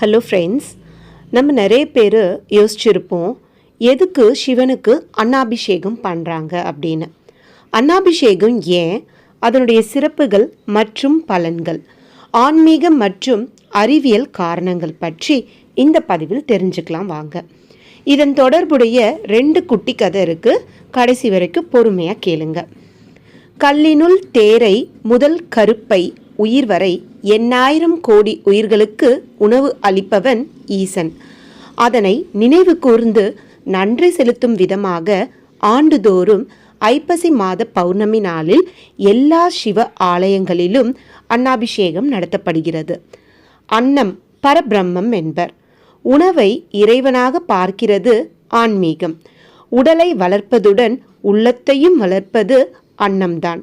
Hello friends நம்ம நிறைய பேர் யோசிச்சிருப்போம் எதுக்கு சிவனுக்கு அன்னாபிஷேகம் பண்ணுறாங்க அப்படின்னு. அன்னாபிஷேகம் ஏன்? அதனுடைய சிறப்புகள் மற்றும் பலன்கள் ஆன்மீகம் மற்றும் அறிவியல் காரணங்கள் பற்றி இந்த பதிவில் தெரிஞ்சுக்கலாம் வாங்க. இதன் தொடர்புடைய ரெண்டு குட்டி கதை இருக்குது கடைசி வரைக்கும் பொறுமையாக கேளுங்க. கல்லினுள் தேரை முதல் கருப்பை உயிர் வரை எண்ணாயிரம் கோடி உயிர்களுக்கு உணவு அளிப்பவன் ஈசன். அதனை நினைவு கூர்ந்து நன்றி செலுத்தும் விதமாக ஆண்டுதோறும் ஐப்பசி மாத பௌர்ணமி நாளில் எல்லா சிவ ஆலயங்களிலும் அன்னாபிஷேகம் நடத்தப்படுகிறது. அன்னம் பரபிரம்மம் என்பர். உணவை இறைவனாக பார்க்கிறது ஆன்மீகம். உடலை வளர்ப்பதுடன் உள்ளத்தையும் வளர்ப்பது அன்னம்தான்.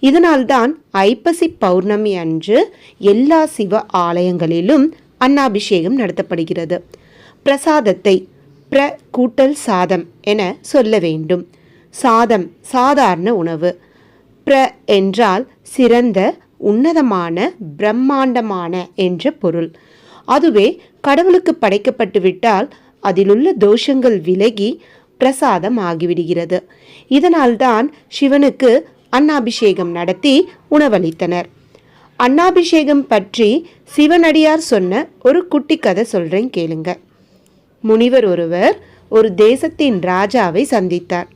இதனால்தான் ஐப்பசி பௌர்ணமி அன்று எல்லா சிவ ஆலயங்களிலும் அன்னாபிஷேகம் நடத்தப்படுகிறது. பிரசாதத்தை பிர கூட்டல் சாதம் என சொல்ல வேண்டும். சாதம் சாதாரண உணவு. பிர என்றால் சிறந்த உன்னதமான பிரம்மாண்டமான என்ற பொருள். அதுவே கடவுளுக்கு படைக்கப்பட்டுவிட்டால் அதிலுள்ள தோஷங்கள் விலகி பிரசாதம் ஆகிவிடுகிறது இதனால்தான் சிவனுக்கு அன்னாபிஷேகம் நடத்தி உணவளித்தனர். அன்னாபிஷேகம் பற்றி சிவனடியார் சொன்ன ஒரு குட்டி கதை சொல்றேன் கேளுங்க. முனிவர் ஒருவர் ஒரு தேசத்தின் ராஜாவை சந்தித்தார்.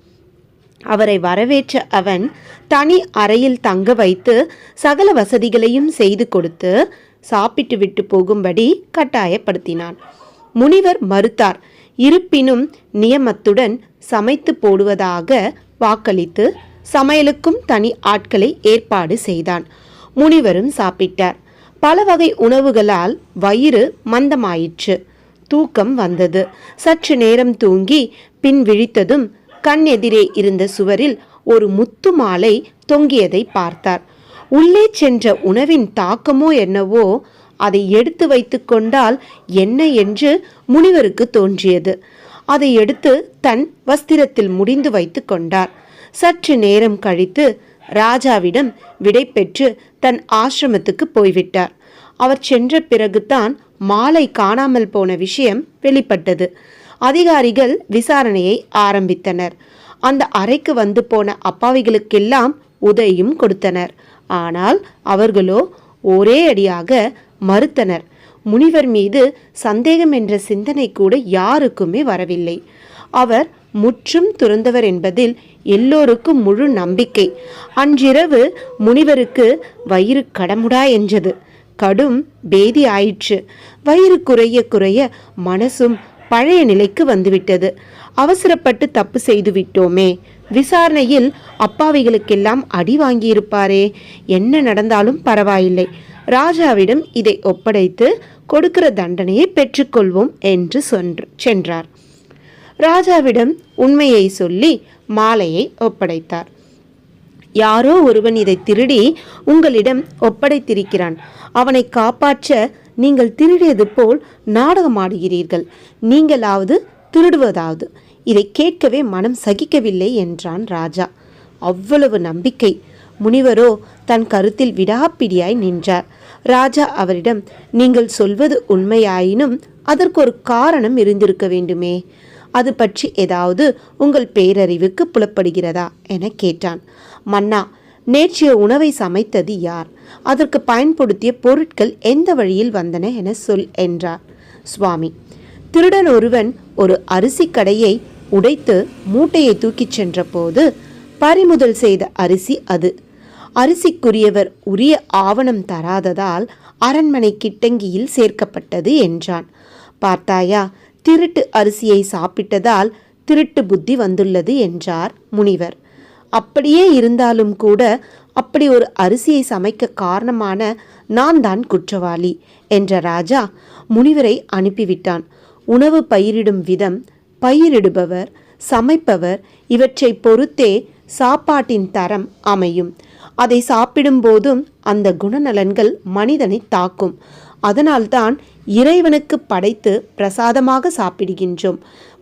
அவரை வரவேற்ற அவன் தனி அறையில் தங்க வைத்து சகல வசதிகளையும் செய்து கொடுத்து சாப்பிட்டு விட்டு போகும்படி கட்டாயப்படுத்தினான். முனிவர் மறுத்தார் இருப்பினும் நியமத்துடன் சமைத்து போடுவதாக வாக்களித்து சமையலுக்கும் தனி ஆட்களை ஏற்பாடு செய்தான். முனிவரும் சாப்பிட்டார். பல வகை உணவுகளால் வயிறு மந்தமாயிற்று. தூக்கம் வந்தது. சற்று நேரம் தூங்கி பின் விழித்ததும் கண் எதிரே இருந்த சுவரில் ஒரு முத்து மாலை தொங்கியதை பார்த்தார். உள்ளே சென்ற உணவின் தாக்கமோ என்னவோ அதை எடுத்து வைத்து கொண்டால் என்ன என்று முனிவருக்கு தோன்றியது. அதை எடுத்து தன் வஸ்திரத்தில் முடிந்து வைத்து கொண்டார். சற்று நேரம் கழித்து ராஜாவிடம் விடை பெற்று தன் ஆசிரமத்துக்கு போய்விட்டார். அவர் சென்ற பிறகுதான் மாலை காணாமல் போன விஷயம் வெளிப்பட்டது. அதிகாரிகள் விசாரணையை ஆரம்பித்தனர். அந்த அறைக்கு வந்து போன அப்பாவிகளுக்கெல்லாம் உதவியும் கொடுத்தனர். ஆனால் அவர்களோ ஒரே அடியாக மறுத்தனர். முனிவர் மீது சந்தேகம் என்ற சிந்தனை கூட யாருக்குமே வரவில்லை. அவர் முற்றும் துறந்தவர் என்பதில் எல்லோருக்கும் முழு நம்பிக்கை. அன்றிரவு முனிவருக்கு வயிறு கடமுடா என்றது. கடும் பேதி ஆயிற்று. வயிறு குறைய குறைய மனசும் பழைய நிலைக்கு வந்துவிட்டது. அவசரப்பட்டு தப்பு செய்து விட்டோமே. விசாரணையில் அப்பாவிகளுக்கெல்லாம் அடி வாங்கியிருப்பாரே. என்ன நடந்தாலும் பரவாயில்லை. ராஜாவிடம் இதை ஒப்படைத்து கொடுக்கிற தண்டனையை பெற்றுக்கொள்வோம் என்று சொன்று சென்றார். ராஜாவிடம் உண்மையை சொல்லி மாலையை ஒப்படைத்தார். யாரோ ஒருவன் இதை திருடி உங்களிடம் ஒப்படைத்திருக்கிறான். அவனை காப்பாற்ற நீங்கள் திருடியது போல் நாடகமாடுகிறீர்கள். நீங்களாவது திருடுவதாவது. இதை கேட்கவே மனம் சகிக்கவில்லை என்றான் ராஜா. அவ்வளவு நம்பிக்கை. முனிவரோ தன் கருத்தில் விடாப்பிடியாய் நின்றார். ராஜா அவரிடம் நீங்கள் சொல்வது உண்மையாயினும் அதற்கு ஒரு காரணம் இருந்திருக்க வேண்டுமே. அது பற்றி ஏதாவது உங்கள் பேரறிவுக்கு புலப்படுகிறதா? என கேட்டான். மன்னா நேற்றைய உணவை சமைத்தது யார்? அதற்கு பயன்படுத்திய பொருட்கள் எந்த வழியில் வந்தன? என சொல் என்றார். சுவாமி திருடன் ஒருவன் ஒரு அரிசி கடையை உடைத்து மூட்டையை தூக்கிச் சென்றபோது பறிமுதல் செய்த அரிசி அது. அரிசிக்குரியவர் உரிய ஆவணம் தராததால் அரண்மனை கிட்டங்கியில் சேர்க்கப்பட்டது என்றான். பார்த்தாயா திருட்டு அரிசியை சாப்பிட்டதால் திருட்டு புத்தி வந்துள்ளது என்றார் முனிவர். அப்படியே இருந்தாலும் கூட அப்படி ஒரு அரிசியை சமைக்க காரணமான நான் தான் குற்றவாளி என்ற ராஜா முனிவரை அனுப்பிவிட்டான். உணவு பயிரிடும் விதம் பயிரிடுபவர் சமைப்பவர் இவற்றை பொறுத்தே சாப்பாட்டின் தரம் அமையும். அதை சாப்பிடும்போதும் அந்த குணநலன்கள் மனிதனை தாக்கும். அதனால்தான் இறைவனுக்கு படைத்து பிரசாதமாக சாப்பிடுகின்றோம்.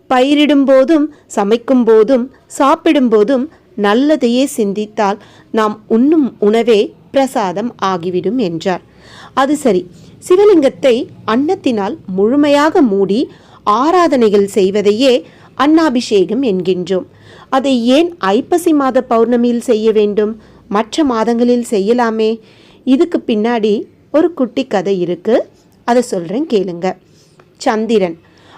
பயிரிடும் போதும் சமைக்கும் போதும் சாப்பிடும் போதும் நல்லதையே சிந்தித்தால் நாம் உண்ணும் உணவே பிரசாதம் ஆகிவிடும் என்றார். அது சரி. சிவலிங்கத்தை அன்னத்தினால் முழுமையாக மூடி ஆராதனைகள் செய்வதையே அன்னாபிஷேகம் என்கின்றோம். அதை ஏன் ஐப்பசி மாத பௌர்ணமியில் செய்ய வேண்டும்? மற்ற மாதங்களில் செய்யலாமே. இதுக்கு பின்னாடி ஒரு குட்டி கதை இருக்கு. அதை சொல்கிறேன் கேளுங்க. சந்திரன்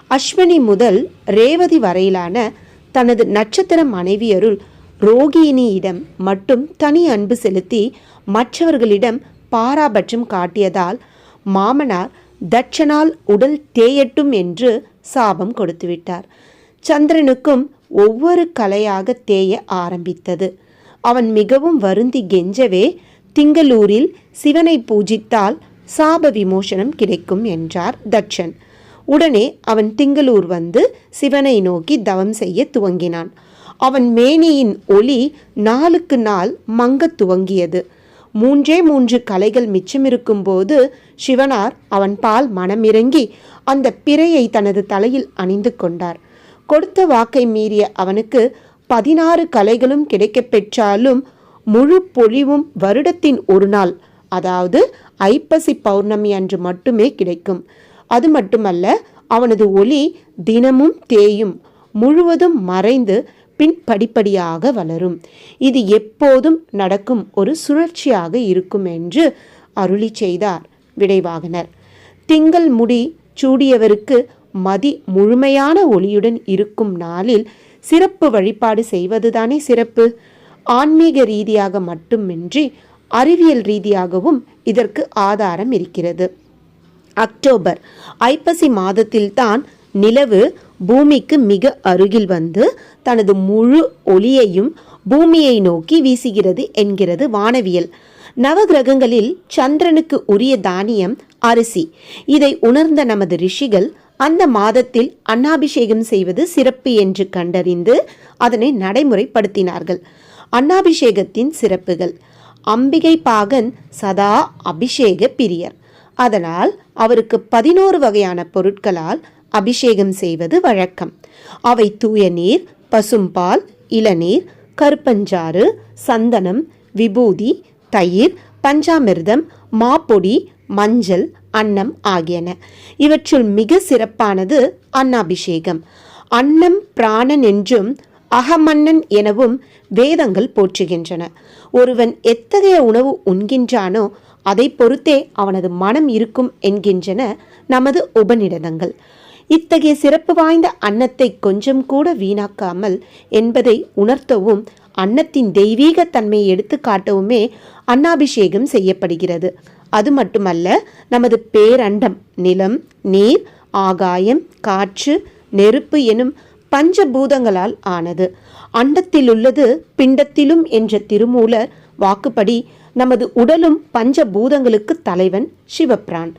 அஸ்வினி முதல் ரேவதி வரையிலான தனது நட்சத்திர மனைவியருள் ரோகிணியிடம் மட்டும் தனி அன்பு செலுத்தி மற்றவர்களிடம் பாராபட்சம் காட்டியதால் மாமனார் தட்சனால் உடல் தேயட்டும் என்று சாபம் கொடுத்துவிட்டார். சந்திரனுக்கும் ஒவ்வொரு கலையாக தேய ஆரம்பித்தது. அவன் மிகவும் வருந்தி கெஞ்சவே திங்களூரில் சிவனை பூஜித்தால் சாப விமோசனம் கிடைக்கும் என்றார் தட்சன். உடனே அவன் திங்களூர் வந்து சிவனை நோக்கி தவம் செய்ய துவங்கினான். அவன் மேனியின் ஒளி நாளுக்கு நாள் மங்கத் துவங்கியது. மூன்றே மூன்று கலைகள் மிச்சமிருக்கும் போது சிவனார் அவன் பால் மனமிறங்கி அந்த பிறையை தனது தலையில் அணிந்து கொண்டார். கொடுத்த வாக்கை மீறிய அவனுக்கு பதினாறு கலைகளும் கிடைக்கப்பெற்றாலும் முழு பொழிவும் வருடத்தின் ஒரு நாள் அதாவது ஐப்பசி பௌர்ணமி அன்று மட்டுமே கிடைக்கும். அது மட்டுமல்ல அவனது ஒளி தினமும் தேயும் முழுவதும் மறைந்து பின் படிப்படியாக வளரும். இது எப்போதும் நடக்கும் ஒரு சுழற்சியாக இருக்கும் என்று அருளி செய்தார் விடைவாகனர். திங்கள் முடி சூடியவருக்கு மதி முழுமையான ஒளியுடன் இருக்கும் நாளில் சிறப்பு வழிபாடு செய்வதுதானே சிறப்பு? ஆன்மீக ரீதியாக மட்டுமின்றி அறிவியல் ரீதியாகவும் இதற்கு ஆதாரம் இருக்கிறது. அக்டோபர் ஐப்பசி மாதத்தில்தான் நிலவு பூமிக்கு மிக அருகில் வந்து தனது முழு ஒளியையும் பூமியை நோக்கி வீசுகிறது என்கிறது வானவியல். நவகிரகங்களில் சந்திரனுக்கு உரிய தானியம் அரிசி. இதை உணர்ந்த நமது ரிஷிகள் அந்த மாதத்தில் அன்னாபிஷேகம் செய்வது சிறப்பு என்று கண்டறிந்து அதனை நடைமுறைப்படுத்தினார்கள். அன்னாபிஷேகத்தின் சிறப்புகள். அம்பிகை பாகன் சதா அபிஷேக பிரியர். அதனால் அவருக்கு பதினோரு வகையான பொருட்களால் அபிஷேகம் செய்வது வழக்கம். அவை தூய நீர் பசும்பால் இளநீர் கருப்பஞ்சாறு சந்தனம் விபூதி தயிர் பஞ்சாமிர்தம் மாப்பொடி மஞ்சள் அன்னம் ஆகியன. இவற்றுள் மிக சிறப்பானது அன்னாபிஷேகம். அன்னம் பிராணன் என்றும் அகமன்னன் எனவும் வேதங்கள் போற்றுகின்றன. ஒருவன் எத்தகைய உணவு உண்கின்றானோ அதை பொறுத்தே அவனது மனம் இருக்கும் என்கின்றன நமது உபநிடதங்கள். இத்தகைய சிறப்பு வாய்ந்த அன்னத்தை கொஞ்சம் கூட வீணாக்காமல் என்பதை உணர்த்தவும் அன்னத்தின் தெய்வீக தன்மையை எடுத்து காட்டவுமே அன்னாபிஷேகம் செய்யப்படுகிறது. அது மட்டுமல்ல நமது பேரண்டம் நிலம் நீர் ஆகாயம் காற்று நெருப்பு எனும் பஞ்சபூதங்களால் ஆனது. அண்டத்தில் உள்ளது பிண்டத்திலும் என்ற திருமூலர் வாக்குப்படி நமது உடலும் பஞ்சபூதங்களுக்கு தலைவன் சிவபிரான்.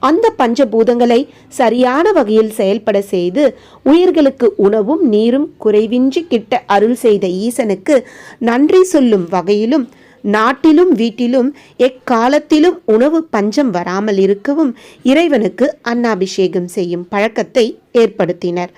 அந்த பஞ்சபூதங்களை சரியான வகையில் செயல்பட செய்து உயிர்களுக்கு உணவும் நீரும் குறைவின்றி கிட்ட அருள் செய்த ஈசனுக்கு நன்றி சொல்லும் வகையிலும் நாட்டிலும் வீட்டிலும் எக்காலத்திலும் உணவு பஞ்சம் வராமல் இருக்கவும் இறைவனுக்கு அன்னாபிஷேகம் செய்யும் பழக்கத்தை ஏற்படுத்தினர்.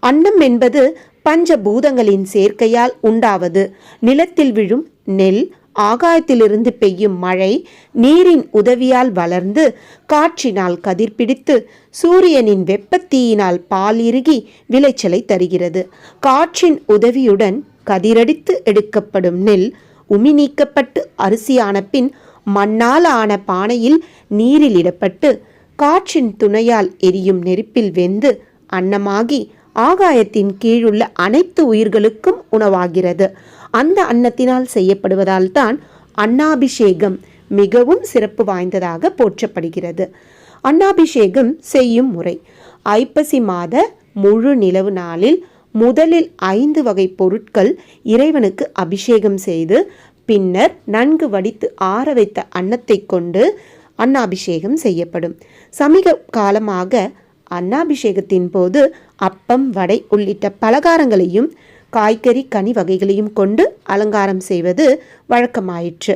அன்னம் என்பது பஞ்சபூதங்களின் சேர்க்கையால் உண்டாவது. நிலத்தில் விழும் நெல் ஆகாயத்திலிருந்து பெய்யும் மழை நீரின் உதவியால் வளர்ந்து காற்றினால் கதிர்பிடித்து சூரியனின் வெப்பத்தீயினால் பால் இறுகி விளைச்சலை தருகிறது. காற்றின் உதவியுடன் கதிரடித்து எடுக்கப்படும் நெல் உமி நீக்கப்பட்டு அரிசியான பின் மண்ணால் ஆன பானையில் நீரில் இடப்பட்டு காற்றின் துணையால் எரியும் நெருப்பில் வெந்து அன்னமாகி ஆகாயத்தின் கீழுள்ள அனைத்து உயிர்களுக்கும் உணவாகிறது. அந்த அன்னத்தினால் செய்யப்படுவதால் தான் அன்னாபிஷேகம் மிகவும் சிறப்பு வாய்ந்ததாக போற்றப்படுகிறது. அன்னாபிஷேகம் செய்யும் முறை ஐப்பசி மாத முழு நிலவு நாளில் முதலில் ஐந்து வகை பொருட்கள் இறைவனுக்கு அபிஷேகம் செய்து பின்னர் நன்கு வடித்து ஆற வைத்த அன்னத்தை கொண்டு அன்னாபிஷேகம் செய்யப்படும். சமீப காலமாக அன்னாபிஷேகத்தின் போது அப்பம் வடை உள்ளிட்ட பலகாரங்களையும் காய்கறி கனி வகைகளையும் கொண்டு அலங்காரம் செய்வது வழக்கமாயிற்று.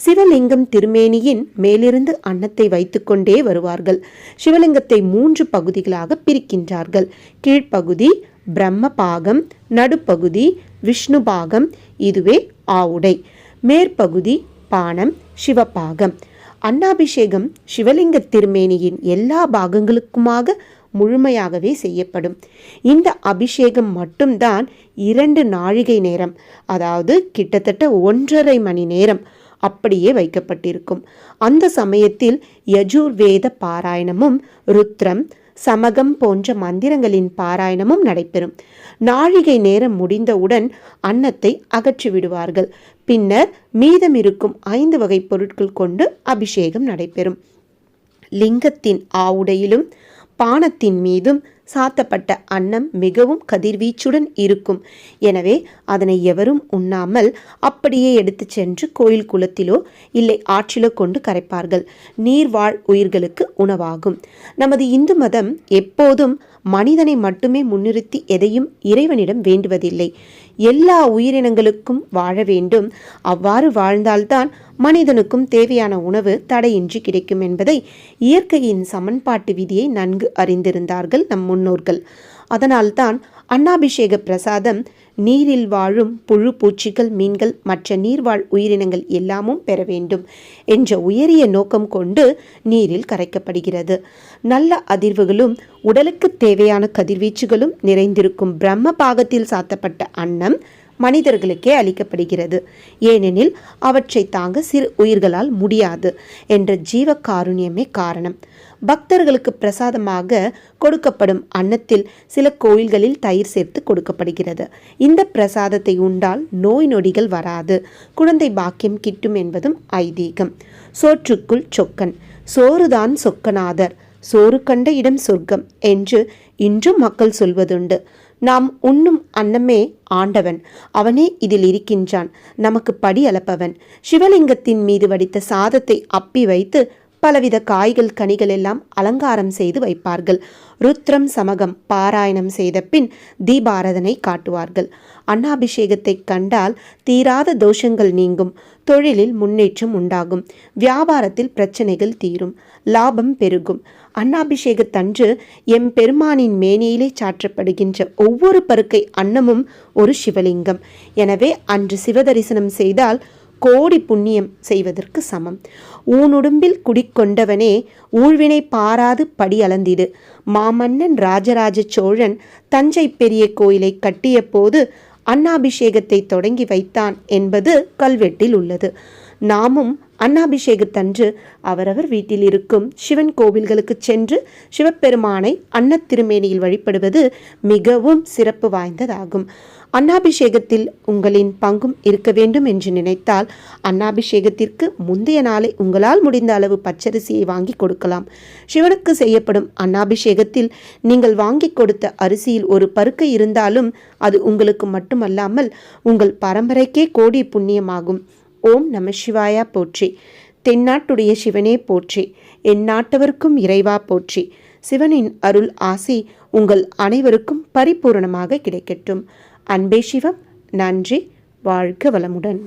சிவலிங்கம் திருமேனியின் மேலிருந்து அன்னத்தை வைத்துக்கொண்டே வருவார்கள். சிவலிங்கத்தை மூன்று பகுதிகளாக பிரிக்கின்றார்கள். கீழ்ப்பகுதி பிரம்ம பாகம் நடுப்பகுதி விஷ்ணு பாகம் இதுவே ஆவுடை. மேற்பகுதி பானம் சிவபாகம். அன்னாபிஷேகம் சிவலிங்க திருமேனியின் எல்லா பாகங்களுக்குமாக முழுமையாகவே செய்யப்படும். இந்த அபிஷேகம் மட்டும்தான் இரண்டு நாழிகை நேரம் அதாவது கிட்டத்தட்ட ஒன்றரை மணி நேரம் அப்படியே வைக்கப்பட்டிருக்கும். அந்த சமயத்தில் யஜுர்வேத பாராயணமும் ருத்ரம் சமகம் போன்ற மந்திரங்களின் பாராயணமும் நடைபெறும். நாழிகை நேரம் முடிந்தவுடன் அன்னத்தை அகற்றி விடுவார்கள். பின்னர் மீதமிருக்கும் ஐந்து வகை பொருட்கள் கொண்டு அபிஷேகம் நடைபெறும். லிங்கத்தின் ஆவுடையிலும் பானத்தின் மீதும் சாத்தப்பட்ட அன்னம் மிகவும் கதிர்வீச்சுடன் இருக்கும். எனவே அதனை எவரும் உண்ணாமல் அப்படியே எடுத்து சென்று கோயில் குளத்திலோ இல்லை ஆற்றிலோ கொண்டு கரைப்பார்கள். நீர்வாழ் உயிர்களுக்கு உணவாகும். நமது இந்து மதம் எப்போதும் மனிதனை மட்டுமே முன்னிறுத்தி எதையும் இறைவனிடம் வேண்டுவதில்லை. எல்லா உயிரினங்களுக்கும் வாழ வேண்டும். அவ்வாறு வாழ்ந்தால்தான் மனிதனுக்கும் தேவையான உணவு தடையின்றி கிடைக்கும் என்பதை இயற்கையின் சமன்பாட்டு விதியை நன்கு அறிந்திருந்தார்கள் நம் முன்னோர்கள். அதனால்தான் அன்னாபிஷேக பிரசாதம் நீரில் வாழும் புழு பூச்சிகள் மீன்கள் மற்ற நீர்வாழ் உயிரினங்கள் எல்லாமும் பெற வேண்டும் என்ற உயரிய நோக்கம் கொண்டு நீரில் கரைக்கப்படுகிறது. நல்ல அதிர்வுகளும் உடலுக்கு தேவையான கதிர்வீச்சுகளும் நிறைந்திருக்கும் பிரம்ம பாகத்தில் சாத்தப்பட்ட அன்னம் மனிதர்களுக்கே அளிக்கப்படுகிறது. ஏனெனில் அவற்றை தாங்க சிறு உயிர்களால் முடியாது என்ற ஜீவ காருண்யமே காரணம். பக்தர்களுக்கு பிரசாதமாக கொடுக்கப்படும் அன்னத்தில் சில கோயில்களில் தயிர் சேர்த்து கொடுக்கப்படுகிறது. இந்த பிரசாதத்தை உண்டால் நோய் நொடிகள் வராது. குழந்தை பாக்கியம் கிட்டும் என்பதும் ஐதீகம். சோற்றுக்குள் சொக்கன். சோறுதான் சொக்கநாதர். சோறு கண்ட இடம் சொர்க்கம் என்று இன்றும் மக்கள் சொல்வதுண்டு. நாம் உண்ணும் அன்னமே ஆண்டவன். அவனே இதில் இருக்கின்றான். நமக்கு படி அளப்பவன். சிவலிங்கத்தின் மீது வடித்த சாதத்தை அப்பி வைத்து பலவித காய்கள் கனிகள் எல்லாம் அலங்காரம் செய்து வைப்பார்கள். ருத்ரம் சமகம் பாராயணம் செய்த பின் தீபாரதனை காட்டுவார்கள். அன்னாபிஷேகத்தை கண்டால் தீராத தோஷங்கள் நீங்கும். தொழிலில் முன்னேற்றம் உண்டாகும். வியாபாரத்தில் பிரச்சனைகள் தீரும். லாபம் பெருகும். அன்னாபிஷேகத்தன்று எம் பெருமானின் மேனியிலே சாற்றப்படுகின்ற ஒவ்வொரு பருக்கை அன்னமும் ஒரு சிவலிங்கம். எனவே அன்று சிவதரிசனம் செய்தால் கோடி புண்ணியம் செய்வதற்கு சமம். ஊனுடும்பில் குடிக்கொண்டவனே ஊழ்வினை பாராது படி அளந்திடு. மாமன்னன் ராஜராஜ சோழன் தஞ்சை பெரிய கோயிலை கட்டிய போது அன்னாபிஷேகத்தை தொடங்கி வைத்தான் என்பது கல்வெட்டில் உள்ளது. நாமும் அன்னாபிஷேகத்தன்று அவரவர் வீட்டில் இருக்கும் சிவன் கோவில்களுக்கு சென்று சிவபெருமானை அன்னத்திருமேனியில் வழிபடுவது மிகவும் சிறப்பு வாய்ந்ததாகும். அன்னாபிஷேகத்தில் உங்களின் பங்கும் இருக்க வேண்டும் என்று நினைத்தால் அன்னாபிஷேகத்திற்கு முந்தைய நாளை உங்களால் முடிந்த அளவு பச்சரிசியை வாங்கி கொடுக்கலாம். சிவனுக்கு செய்யப்படும் அன்னாபிஷேகத்தில் நீங்கள் வாங்கி கொடுத்த அரிசியில் ஒரு பருக்கை இருந்தாலும் அது உங்களுக்கு மட்டுமல்லாமல் உங்கள் பரம்பரைக்கே கோடி புண்ணியமாகும். ஓம் நம சிவாயா போற்றி. தென்னாட்டுடைய சிவனே போற்றி. எந்நாட்டவருக்கும் இறைவா போற்றி. சிவனின் அருள் ஆசி உங்கள் அனைவருக்கும் பரிபூரணமாக கிடைக்கட்டும். அன்பே சிவம். நன்றி. வாழ்க வளமுடன்.